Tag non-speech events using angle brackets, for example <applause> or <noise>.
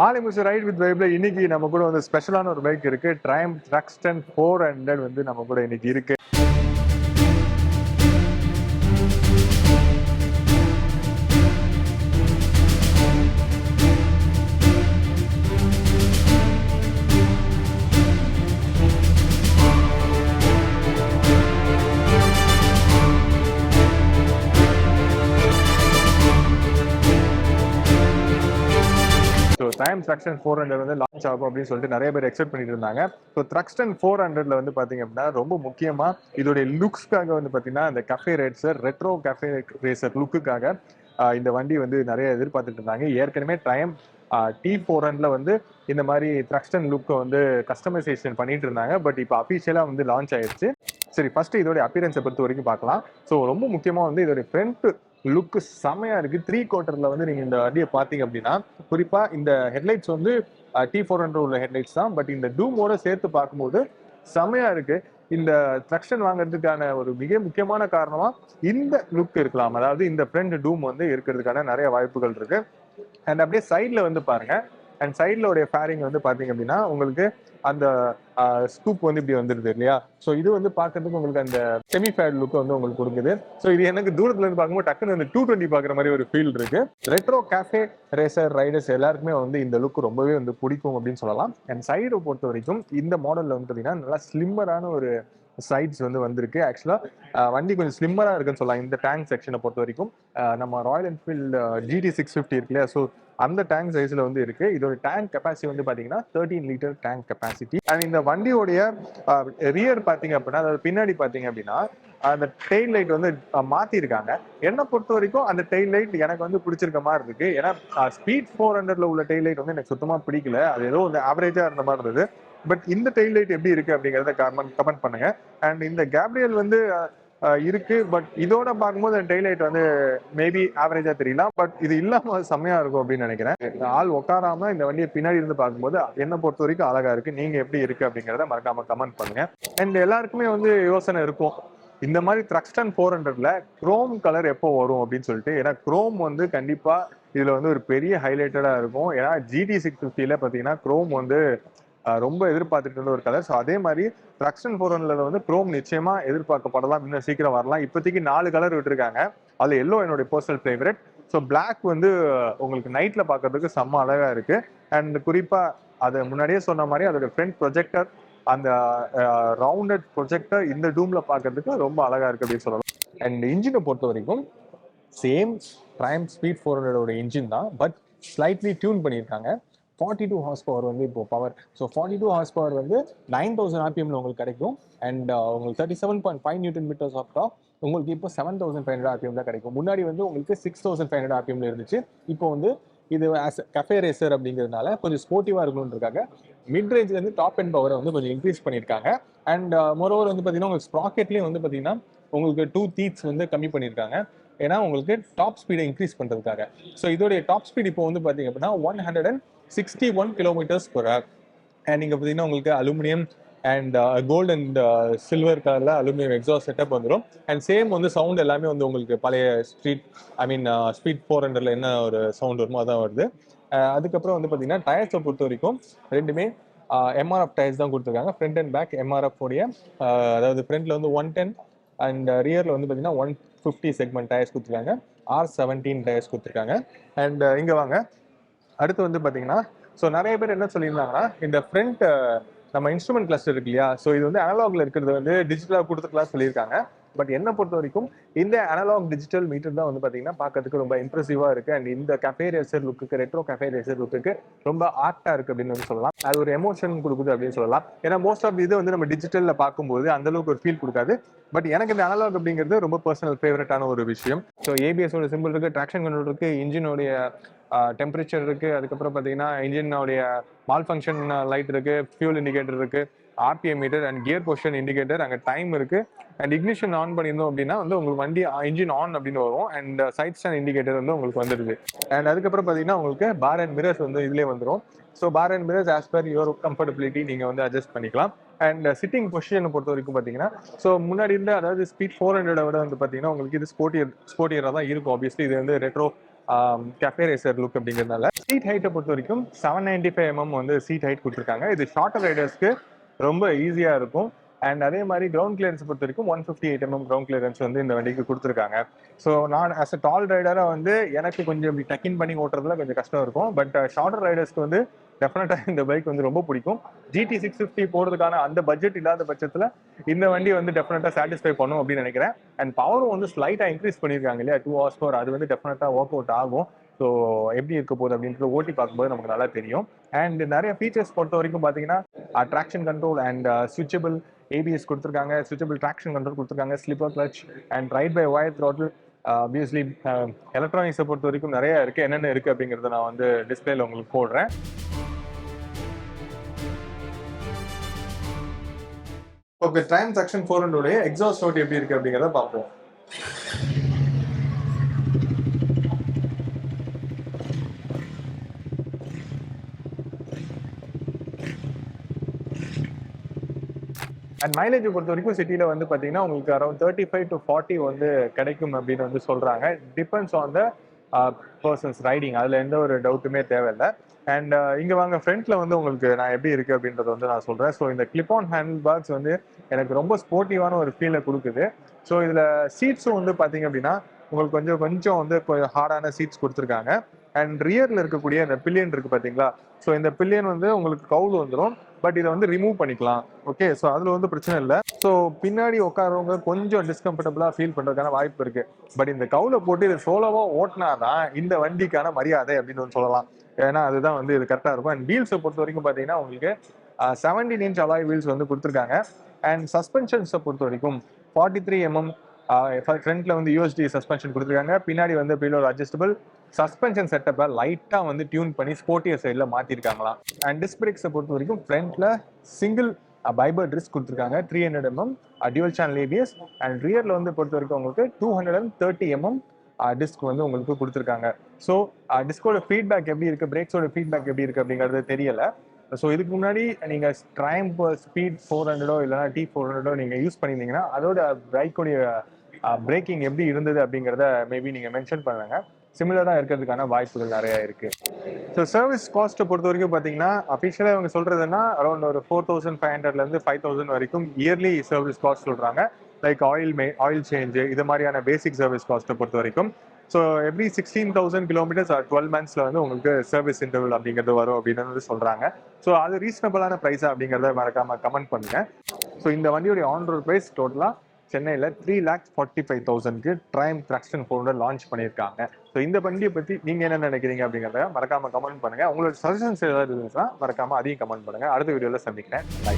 மாலை முசு right with வைப்ல இன்னைக்கு நம்ம கூட வந்து ஸ்பெஷலான ஒரு பைக் இருக்கு. ட்ரைம் ட்ரக்ஸ்டன் ஃபோர் ஹண்ட்ரட் வந்து நம்ம கூட இன்னைக்கு இருக்கு. ரேம் த்ரக்ஸ்டன் ஃபோர் ஹண்ட்ரட் வந்து லான்ச் ஆகும் அப்படின்னு சொல்லிட்டு நிறைய பேர் எக்ஸ்பெக்ட் பண்ணிட்டு இருந்தாங்க. ஸோ த்ரக்ஸ்டன் ஃபோர் ஹண்ட்ரட்ல வந்து பார்த்தீங்க அப்படின்னா ரொம்ப முக்கியமா இதோடைய லுக்ஸ்க்காக வந்து பாத்தீங்கன்னா இந்த cafe racer retro cafe racer லுக்குக்காக இந்த வண்டி வந்து நிறைய எதிர்பார்த்துட்டு இருந்தாங்க. ஏற்கனவே டைம் டி ஃபோர் ஹண்ட்ல வந்து இந்த மாதிரி த்ரக்ஸ்டன் லுக்கை வந்து கஸ்டமைசேஷன் பண்ணிட்டு இருந்தாங்க. பட் இப்போ அஃபிஷியலாக வந்து லான்ச் ஆயிருச்சு. சரி ஃபர்ஸ்ட் இதோடைய அப்பியரன்ஸை பொறுத்த வரைக்கும் பார்க்கலாம். ஸோ ரொம்ப முக்கியமாக வந்து இதோடைய ஃப்ரண்ட் லுக் செமையா இருக்கு. த்ரீ குவார்டர்ல வந்து நீங்க இந்த வண்டியை பாத்தீங்க அப்படின்னா குறிப்பா இந்த ஹெட்லைட்ஸ் வந்து டி ஃபோர் ஹண்ட்ரட் உள்ள ஹெட்லைட்ஸ் தான். பட் இந்த டூமோட சேர்த்து பார்க்கும்போது செமையா இருக்கு. இந்த ட்ரக்ஷன் வாங்குறதுக்கான ஒரு மிக முக்கியமான காரணமா இந்த லுக் இருக்கலாம். அதாவது இந்த ஃப்ரண்ட் டூம் வந்து இருக்கிறதுக்கான நிறைய வாய்ப்புகள் இருக்கு. அண்ட் அப்படியே சைட்ல வந்து பாருங்க. அண்ட் சைடில் உடைய ஃபேரிங் வந்து பாத்தீங்க அப்படின்னா உங்களுக்கு அந்த ஸ்கூப் வந்து இப்படி வந்துருது இல்லையா? ஸோ இது வந்து பார்க்கறதுக்கு உங்களுக்கு அந்த செமி ஃபேட் லுக் வந்து உங்களுக்கு கொடுக்குது. ஸோ இது எனக்கு தூரத்துல இருந்து பார்க்கும்போது டக்குன்னு அந்த டூ டுவெண்ட்டி பார்க்குற மாதிரி ஒரு ஃபீல் இருக்கு. ரெட்ரோ கேஃபே ரேசர் ரைடர்ஸ் எல்லாருக்குமே வந்து இந்த லுக் ரொம்பவே வந்து பிடிக்கும் அப்படின்னு சொல்லலாம். அண்ட் சைடை பொறுத்த வரைக்கும் இந்த மாடல்ல வந்து பார்த்தீங்கன்னா நல்லா ஸ்லிம்மரான ஒரு சைட்ஸ் வந்து வந்திருக்கு. ஆக்சுவலாக வண்டி கொஞ்சம் ஸ்லிம்மராக இருக்குன்னு சொல்லலாம். இந்த டேங்க் செக்ஷனை பொறுத்த வரைக்கும். நம்ம Royal Enfield GT six fifty இருக்கு இல்லையா? ஸோ அந்த டேங்க் சைஸ்ல வந்து இருக்கு. இதோட டேங்க் கெப்பாசிட்டி வந்து பாத்தீங்கன்னா thirteen litre tank capacity and இந்த வண்டியோடைய ரியர் பாத்தீங்க அப்படின்னா அதாவது பின்னாடி பாத்தீங்க அப்படின்னா அந்த டெயில் லைட் வந்து அஹ், மாத்திருக்காங்க. என்னை பொறுத்த வரைக்கும் அந்த டெயில் லைட் எனக்கு வந்து பிடிச்சிருக்க மாதிரி இருக்கு. ஏன்னா ஸ்பீட் ஃபோர் ஹண்ட்ரட்ல உள்ள டெயில் லைட் வந்து எனக்கு சுத்தமா பிடிக்கல. அது ஏதோ வந்து ஆவரேஜா இருந்த மாதிரி இருந்தது. பட் இந்த டெயில் லைட் எப்படி இருக்கு அப்படிங்கறத கமெண்ட் கமெண்ட் பண்ணுங்க. அண்ட் இந்த கேப்ரியல் வந்து இருக்கு. பட் இதோட பார்க்கும்போது அந்த வந்து மேபி ஆவரேஜா தெரியலாம் பட் இது இல்லாம செம்மையா இருக்கும் அப்படின்னு நினைக்கிறேன். இந்த ஆள் உட்காராம இந்த வண்டியை பின்னாடி இருந்து பார்க்கும்போது என்னை பொறுத்த வரைக்கும் அழகா இருக்கு. நீங்க எப்படி இருக்கு அப்படிங்கறத மறக்காம கமெண்ட் பண்ணுங்க. அண்ட் எல்லாருக்குமே வந்து யோசனை இருக்கும். இந்த மாதிரி த்ரக்ஸ்டன் ஃபோர் ஹண்ட்ரட்ல குரோம் கலர் எப்போ வரும் அப்படின்னு சொல்லிட்டு. ஏன்னா குரோம் வந்து கண்டிப்பா இதுல வந்து ஒரு பெரிய ஹைலைட்டடா இருக்கும். ஏன்னா ஜிடி சிக்ஸ் ஃபிஃப்டியில பாத்தீங்கன்னா குரோம் வந்து ரொம்ப எதிர்பார்த்துட்டு இருந்த ஒரு கலர் ஸோ அதே மாதிரி ரக்ஷன் ஃபோர் வந்து ப்ரோம் நிச்சயமா எதிர்பார்க்கப்படலாம். இன்னும் சீக்கிரம் வரலாம். இப்போதைக்கு நாலு கலர் விட்டுருக்காங்க. அதில் எல்லோ என்னுடைய பர்சனல் ஃபேவரட் ஸோ பிளாக் வந்து உங்களுக்கு நைட்டில் பார்க்கறதுக்கு செம்ம அழகாக இருக்குது அண்ட் குறிப்பாக அது முன்னாடியே சொன்ன மாதிரி அதோட ஃப்ரண்ட் ப்ரொஜெக்டர் அந்த ரவுண்டட் ப்ரொஜெக்டர் இந்த டூமில் பார்க்கறதுக்கு ரொம்ப அழகாக இருக்குது அப்படின்னு சொல்லலாம். அண்ட் இன்ஜினை பொறுத்த வரைக்கும் சேம் ப்ரைம் ஸ்பீட் ஃபோர் ஹண்ட்ரடோட இன்ஜின் தான் பட் ஸ்லைட்லி டியூன் பண்ணியிருக்காங்க. ஃபார்ட்டி டூ ஹார்ஸ் பவர் வந்து இப்போ power so forty two horse power வந்து நைன் தௌசண்ட் ஆர்பிஎம்ல உங்களுக்கு கிடைக்கும். அண்ட் uh, உங்களுக்கு thirty seven point five newton metres of top உங்களுக்கு இப்போ seven thousand five hundred rpm தான் கிடைக்கும். முன்னாடி வந்து உங்களுக்கு சிக்ஸ் தௌசண்ட் ஃபைவ் ஹண்ட்ரட் ஆர்பிஎம்ல இருந்துச்சு. இப்போ வந்து இது ஆஸ் கஃபே ரேசர் அப்படிங்கிறதுனால கொஞ்சம் ஸ்போர்ட்டிவாக இருக்கணுன்றக்காக மிட் ரேஞ்சிலேருந்து டாப் அண்ட் பவரை வந்து கொஞ்சம் இன்க்ரீஸ் பண்ணியிருக்காங்க. அண்ட் மொரோவர் uh, வந்து பார்த்தீங்கன்னா உங்களுக்கு ஸ்ப்ராக்கெட்லேயும் வந்து பார்த்தீங்கன்னா உங்களுக்கு டூ தீட்ஸ் வந்து கம்மி பண்ணியிருக்காங்க. ஏன்னா உங்களுக்கு டாப் ஸ்பீடை இன்க்ரீஸ் பண்ணுறதுக்காக ஸோ இதோடைய டாப் ஸ்பீட் இப்போ வந்து பார்த்தீங்க அப்படின்னா one hundred and sixty one kilometres per and இங்கே பார்த்தீங்கன்னா உங்களுக்கு aluminium and gold and silver கலரில் அலுமினியம் எக்ஸாஸ்ட் செட்டப் வந்துடும் அண்ட் சேம் வந்து சவுண்ட் எல்லாமே வந்து உங்களுக்கு பழைய street I mean Speed four ஹண்ட்ரட்ல என்ன ஒரு சவுண்ட் வருமோ அதான் வருது. Uh, அதுக்கப்புறம் வந்து பார்த்தீங்கன்னா டயர்ஸை பொறுத்த வரைக்கும் ரெண்டுமே uh, எம்ஆர்எஃப் டயர்ஸ் தான் கொடுத்துருக்காங்க. ஃப்ரண்ட் அண்ட் பேக் எம்ஆர்எஃப் உடைய uh, அதாவது ஃப்ரண்ட்டில் வந்து ஒன் டென் அண்ட் ரியரில் வந்து பார்த்தீங்கன்னா ஒன் ஃபிஃப்டி செக்மெண்ட் டயர்ஸ் கொடுத்துருக்காங்க. ஆர் செவன்டீன் டயர்ஸ் கொடுத்துருக்காங்க. அண்ட் இங்கே வாங்க. அடுத்து வந்து பார்த்தீங்கன்னா ஸோ நிறைய பேர் என்ன சொல்லியிருந்தாங்கன்னா இந்த ஃப்ரண்ட் நம்ம இன்ஸ்ட்ருமெண்ட் கிளஸ்டர் இருக்கு இல்லையா? ஸோ இது வந்து அனலாகில் இருக்கிறது வந்து டிஜிட்டலாக கொடுத்துக்கலாம் சொல்லியிருக்காங்க. பட் என்னை பொறுத்த வரைக்கும் இந்த அனலாக் டிஜிட்டல் மீட்டர் தான் வந்து பார்த்தீங்கன்னா பார்க்கறதுக்கு ரொம்ப இம்ப்ரெசிவாக இருக்குது அண்ட் இந்த cafe racer look retro cafe racer look ரொம்ப ஆர்ட்டாக இருக்குது அப்படின்னு வந்து சொல்லலாம். அது ஒரு எமோஷன் கொடுக்குது அப்படின்னு சொல்லலாம். ஏன்னா மோஸ்ட் ஆஃப் இது வந்து நம்ம டிஜிட்டலில் பார்க்கும்போது அந்தளவுக்கு ஒரு ஃபீல் கொடுக்காது. பட் எனக்கு இந்த அனலாக் அப்படிங்கிறது ரொம்ப பர்சனல் ஃபேவரட்டான ஒரு விஷயம். ஸோ ஏபிஎஸோட சிம்பிள் இருக்குது ட்ராக்ஷன் கண்ட்ரோல் இருக்குது இன்ஜினோடைய டெம்பரேச்சர் இருக்குது அதுக்கப்புறம் பார்த்தீங்கன்னா இன்ஜினோடைய மால் ஃபங்க்ஷன் லைட் இருக்குது ஃபியூல் இண்டிகேட்டர் இருக்குது RPM meter and gear position indicator அங்கே டைம் இருக்குது அண்ட் இக்னிஷன் ஆன் பண்ணியிருந்தோம் அப்படின்னா வந்து உங்களுக்கு வண்டி இன்ஜின் ஆன் அப்படின்னு வரும். அண்ட் சைட் ஸ்டாண்ட் இண்டிகேட்டர் வந்து உங்களுக்கு வந்துடுது அண்ட் அதுக்கப்புறம் பார்த்தீங்கன்னா உங்களுக்கு பார் அண்ட் மிரர்ஸ் வந்து இதுலேயே வந்துடும் so bar and mirrors as per your comfortability நீங்கள் வந்து அட்ஜஸ்ட் பண்ணிக்கலாம். Uh, அண்ட் சிட்டிங் பொசிஷனை பொறுத்த வரைக்கும் பார்த்தீங்கன்னா ஸோ முன்னாடி இருந்த அதாவது ஸ்பீட் ஃபோர் ஹண்ட்ரட விட வந்து பார்த்தீங்கன்னா உங்களுக்கு இது ஸ்போர்ட்டியர் ஸ்போர்ட்டியராக தான் இருக்கும். ஆப்வியஸ்லி இது வந்து ரெட்ரோ கஃபே ரேசர் லுக் அப்படிங்கிறதுனால சீட் ஹைட்டை பொறுத்த வரைக்கும் செவன் நைன்டி ஃபைவ் எம்எம் வந்து சீட் ஹைட் கொடுத்துருக்காங்க. இது ஷார்ட்டர் ரைடர்ஸ்க்கு ரொம்ப ஈஸியாக இருக்கும். அண்ட் அதே மாதிரி கிரவுண்ட் கிளியரன்ஸ் பொறுத்த வரைக்கும் one fifty eight mm ground clearance வந்து இந்த வண்டிக்கு கொடுத்துருக்காங்க. ஸோ நான் ஆஸ் அ டால் ரைடராக வந்து எனக்கு கொஞ்சம் இப்படி டக்கின் பண்ணி ஓட்டுறதுல கொஞ்சம் கஷ்டம் இருக்கும். பட் ஷார்ட்டர் ரைடர்ஸ்க்கு வந்து டெஃபினட்டாக <laughs> இந்த பைக் வந்து ரொம்ப பிடிக்கும். ஜிடி சிக்ஸ் ஃபிஃப்டி போகிறதுக்கான அந்த பட்ஜெட் இல்லாத பட்சத்தில் இந்த வண்டி வந்து டெஃபினட்டாக சாட்டிஸ்ஃபை பண்ணும் அப்படின்னு நினைக்கிறேன். அண்ட் பவரும் வந்து ஸ்லைட்டாக இன்க்ரீஸ் பண்ணியிருக்காங்க இல்லையா? டூ ஹவர்ஸ் ஃபோர் அது வந்து டெஃபினட்டாக ஒர்க் அவுட் ஆகும். ஸோ எப்படி இருக்க போகுது அப்படின்றது ஓட்டி பார்க்கும்போது நமக்கு நல்லா தெரியும். அண்ட் நிறைய ஃபீச்சர்ஸ் பொறுத்த வரைக்கும் பார்த்தீங்கன்னா traction control and switchable ABS கொடுத்துருக்காங்க. சுவிச்சபிள் ட்ராக்ஷன் கண்ட்ரோல் கொடுத்துருக்காங்க. Slipper clutch and ride by wire throttle obviously எலக்ட்ரானிக்ஸை பொறுத்த வரைக்கும் நிறைய இருக்குது என்னென்ன இருக்குது அப்படிங்கிறத நான் வந்து டிஸ்பிளேல உங்களுக்கு போடுறேன். ஓகே டைம் செக்ஷன் ஃபோர் ஹண்ட்ரோடைய எக்ஸாஸ்ட் நோட் எப்படி இருக்குது அப்படிங்கிறத பார்ப்போம். அண்ட் மைலேஜ் பொறுத்த வரைக்கும் சிட்டியில் வந்து பார்த்தீங்கன்னா உங்களுக்கு around thirty five to forty வந்து கிடைக்கும் அப்படின்னு வந்து சொல்கிறாங்க depends on the persons riding அதில் எந்த ஒரு டவுட்டுமே தேவையில்லை. அண்ட் uh, இங்கே வாங்க ஃப்ரண்ட்ல வந்து உங்களுக்கு நான் எப்படி இருக்குது அப்படின்றத வந்து நான் சொல்கிறேன் ஸோ இந்த கிளிப் ஆன் ஹேண்டில் பாக்ஸ் வந்து எனக்கு ரொம்ப ஸ்போர்ட்டிவான ஒரு ஃபீலை கொடுக்குது. ஸோ இதில் சீட்ஸும் வந்து பார்த்தீங்க அப்படின்னா உங்களுக்கு கொஞ்சம் கொஞ்சம் வந்து கொஞ்சம் ஹார்டான சீட்ஸ் கொடுத்துருக்காங்க. அண்ட் ரியரில் இருக்கக்கூடிய அந்த பில்லியன் இருக்குது பார்த்தீங்களா ஸோ இந்த பில்லியன் வந்து உங்களுக்கு கவுல் வந்துடும் பட் இதை வந்து ரிமூவ் பண்ணிக்கலாம். ஓகே ஸோ அதில் வந்து பிரச்சனை இல்லை. ஸோ பின்னாடி உட்காரவங்க கொஞ்சம் டிஸ்கம்ஃபர்டபுளாக ஃபீல் பண்ணுறதுக்கான வாய்ப்பு இருக்குது பட் இந்த கவுலை போட்டு இதை சோலோவாக ஓட்டினா தான் இந்த வண்டிக்கான மரியாதை அப்படின்னு வந்து சொல்லலாம். ஏன்னா அதுதான் வந்து இது கரெக்டாக இருக்கும். அண்ட் வீல்ஸை பொறுத்த வரைக்கும் பார்த்தீங்கன்னா உங்களுக்கு செவன்டீன் இன்ச் அலாய் வீல்ஸ் வந்து கொடுத்துருக்காங்க. அண்ட் சஸ்பென்ஷன்ஸை பொறுத்த வரைக்கும் ஃபார்ட்டி த்ரீ mm, எம்எம் ஃப்ரண்ட்டில் வந்து யூஎஸ்டி சஸ்பென்ஷன் கொடுத்துருக்காங்க. பின்னாடி வந்து பீலோர் அட்ஜஸ்டபிள் சஸ்பென்ஷன் செட்டப்பை லைட்டாக வந்து டியூன் பண்ணி ஸ்போர்ட்டியர் சைடில் மாற்றிருக்காங்களாம் அண்ட் டிஸ்க் பிரேக்ஸை பொறுத்த வரைக்கும் ஃப்ரண்ட்டில் சிங்கிள் பைபர் டிஸ்க் கொடுத்துருக்காங்க. Three hundred mm dual channel ABS and ரியரில் வந்து பொறுத்த வரைக்கும் உங்களுக்கு two hundred and thirty mm disc வந்து உங்களுக்கு கொடுத்துருக்காங்க. ஸோ டிஸ்கோட ஃபீட்பேக் எப்படி இருக்கு? பிரேக்ஸோட ஃபீட்பேக் எப்படி இருக்கு அப்படிங்கிறது தெரியல. ஸோ இதுக்கு முன்னாடி நீங்கள் ட்ரைம் ஸ்பீட் ஃபோர் ஹண்ட்ரடோ இல்லைனா டி ஃபோர் ஹண்ட்ரடோ நீங்கள் யூஸ் பண்ணியிருந்தீங்கன்னா அதோட பைக்கோடைய பிரேக்கிங் எப்படி இருந்தது அப்படிங்கிறத மேபி நீங்கள் மென்ஷன் பண்ணுங்க. சிமிலராக இருக்கிறதுக்கான வாய்ப்புகள் நிறையா இருக்கு. ஸோ சர்வீஸ் காஸ்ட்டை பொறுத்த வரைக்கும் பார்த்தீங்கன்னா அஃபிஷியலாக இவங்க சொல்கிறதுனா அரௌண்ட் ஒரு ஃபோர் தௌசண்ட் ஃபைவ் ஹண்ட்ரட்லேருந்து ஃபைவ் தௌசண்ட் வரைக்கும் இயர்லி சர்வீஸ் காஸ்ட் சொல்கிறாங்க லைக் ஆயில் மே ஆயில் சேஞ்சு இது மாதிரியான பேசிக் சர்வீஸ் காஸ்ட்டை பொறுத்த வரைக்கும். So every sixteen thousand kilometres twelve மந்த்ஸில் வந்து உங்களுக்கு சர்வீஸ் இன்டர்வல் அப்படிங்கிறது வரும் அப்படின்னு வந்து சொல்கிறாங்க ஸோ அது ரீசனபிளான ப்ரைஸா அப்படிங்கிறத மறக்காம கமெண்ட் பண்ணுங்க. ஸோ இந்த வண்டியோடைய ஆன் ரோட் ப்ரைஸ் டோட்டலாக சென்னையில் த்ரீ லேக்ஸ் ஃபார்ட்டி ஃபைவ் தௌசண்ட்க்கு ட்ரைம் ட்ராக்ஷன் ஃபோர் லான்ச் பண்ணியிருக்காங்க. ஸோ இந்த வண்டியை பற்றி நீங்கள் என்ன நினைக்கிறீங்க அப்படிங்கிறத மறக்காம கமெண்ட் பண்ணுங்க. உங்களோட சஜஷன்ஸ் ஏதாவது இருந்துச்சுன்னா மறக்காம அதையும் கமெண்ட் பண்ணுங்க. அடுத்த வீடியோவில் சந்திக்கிறேன். பை